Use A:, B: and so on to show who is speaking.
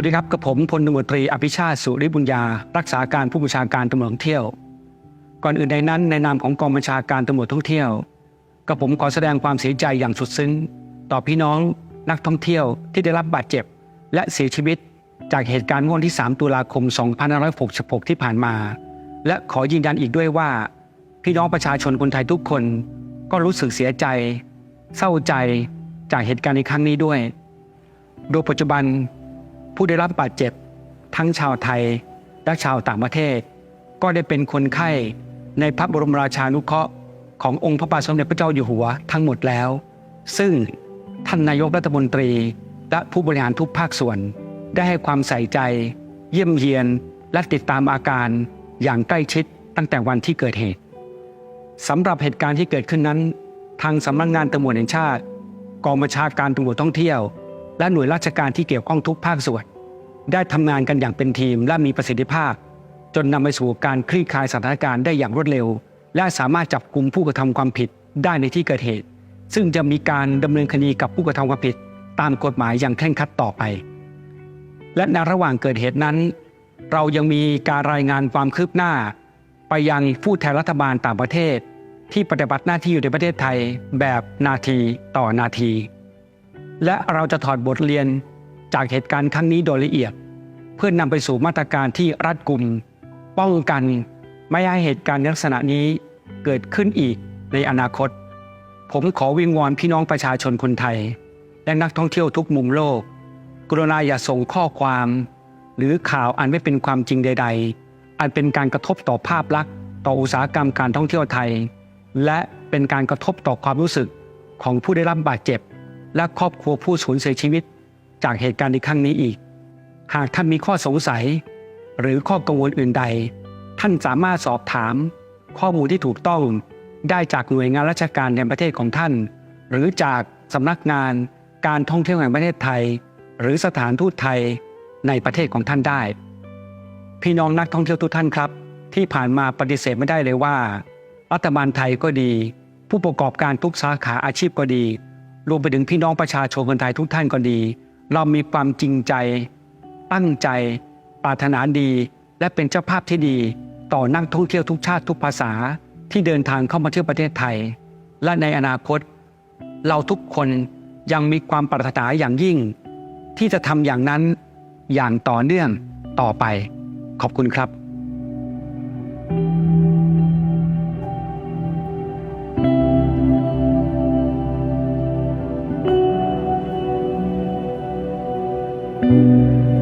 A: วัสดีครับกับผมพลตำรวจตรีอภิชาติสุริบุญญา รักษาการผู้บัญชาการตำรวจท่องเที่ยว ก่อนอื่นในนั้นในนามของกองบัญชาการตำรวจท่องเที่ยวกับผมขอแสดงความเสียใจอย่างสุดซึ้ง ต่อพี่น้องนักท่องเที่ยวที่ได้รับบาดเจ็บ และเสียชีวิต จากเหตุการณ์วันที่ 3 ตุลาคม 2566 ที่ผ่านมา และขอยืนยันอีกด้วยว่า พี่น้องประชาชนคนไทยทุกคน ก็รู้สึกเสียใจ เศร้าใจจากเหตุการณ์ในครั้งนี้ด้วย โดยปัจจุบัน ผู้ได้รับบาดเจ็บ ทั้งชาวไทยและชาวต่างประเทศ ก็ได้เป็นคนไข้ในพระบรมราชานุเคราะห์ขององค์พระบาทสมเด็จพระเจ้าอยู่หัวทั้งหมดแล้ว ซึ่งท่านนายกรัฐมนตรีและผู้บริหารทุกภาคส่วน ได้ให้ความใส่ใจ เยี่ยมเยียนและติดตามอาการอย่างใกล้ชิดตั้งแต่วันที่เกิดเหตุสำหรับเหตุการณ์ที่เกิดขึ้นนั้น ทางสำนักงานตำรวจแห่งชาติ กองบัญชาการตำรวจท่องเที่ยว และหน่วยราชการที่เกี่ยวข้องทุกภาคส่วน ได้ทำงานกันอย่างเป็นทีมและมีประสิทธิภาพ จนนำไปสู่การคลี่คลายสถานการณ์ได้อย่างรวดเร็ว และสามารถจับกลุ่มผู้กระทำความผิดได้ในที่เกิดเหตุ ซึ่งจะมีการดำเนินคดีกับผู้กระทำความผิด ตามกฎหมายอย่างเคร่งครัดต่อไป และในระหว่างเกิดเหตุนั้น เรายังมีการรายงานความคืบหน้า ไปยังผู้แทนรัฐบาลต่างประเทศ ที่ปฏิบัติหน้าที่อยู่ในประเทศไทยแบบนาทีต่อนาที และเราจะถอดบทเรียนจากเหตุการณ์ครั้งนี้โดยละเอียด เพื่อนนำไปสู่มาตรการที่รัดกุม ป้องกันไม่ให้เหตุการณ์ลักษณะนี้เกิดขึ้นอีกในอนาคต ผมขอวิงวอนพี่น้องประชาชนคนไทย และนักท่องเที่ยวทุกมุมโลก กรุณาอย่าส่งข้อความ หรือข่าวอันไม่เป็นความจริงใด ๆ อันเป็นการกระทบต่อภาพลักษณ์ ต่ออุตสาหกรรมการท่องเที่ยวไทย และเป็นการกระทบต่อความรู้สึกของผู้ได้รับบาดเจ็บ และครอบครัวผู้สูญเสียชีวิตจากเหตุการณ์ในครั้งนี้อีก หากท่านมีข้อสงสัย หรือข้อกังวลอื่นใด ท่านสามารถสอบถาม ข้อมูลที่ถูกต้องได้จากหน่วยงานราชการในประเทศของท่าน หรือจากสำนักงานการท่องเที่ยวแห่งประเทศไทย หรือสถานทูตไทยในประเทศของท่านได้ พี่น้องนักท่องเที่ยวทุกท่านครับ ที่ผ่านมาปฏิเสธไม่ได้เลยว่า รัฐบาลไทยก็ดี ผู้ประกอบการทุกสาขาอาชีพก็ดี รวมไปถึงพี่น้องประชาชนคนไทยทุกท่านก็ดี เรามีความจริงใจ ตั้งใจ ปรารถนาดี และเป็นเจ้าภาพที่ดี ต่อนักท่องเที่ยวทุกชาติทุกภาษาที่เดินทางเข้ามาเที่ยวประเทศไทย และในอนาคต เราทุกคนยังมีความปรารถนาอย่างยิ่ง ที่จะทำอย่างนั้นอย่างต่อเนื่องต่อไป ขอบคุณครับ Música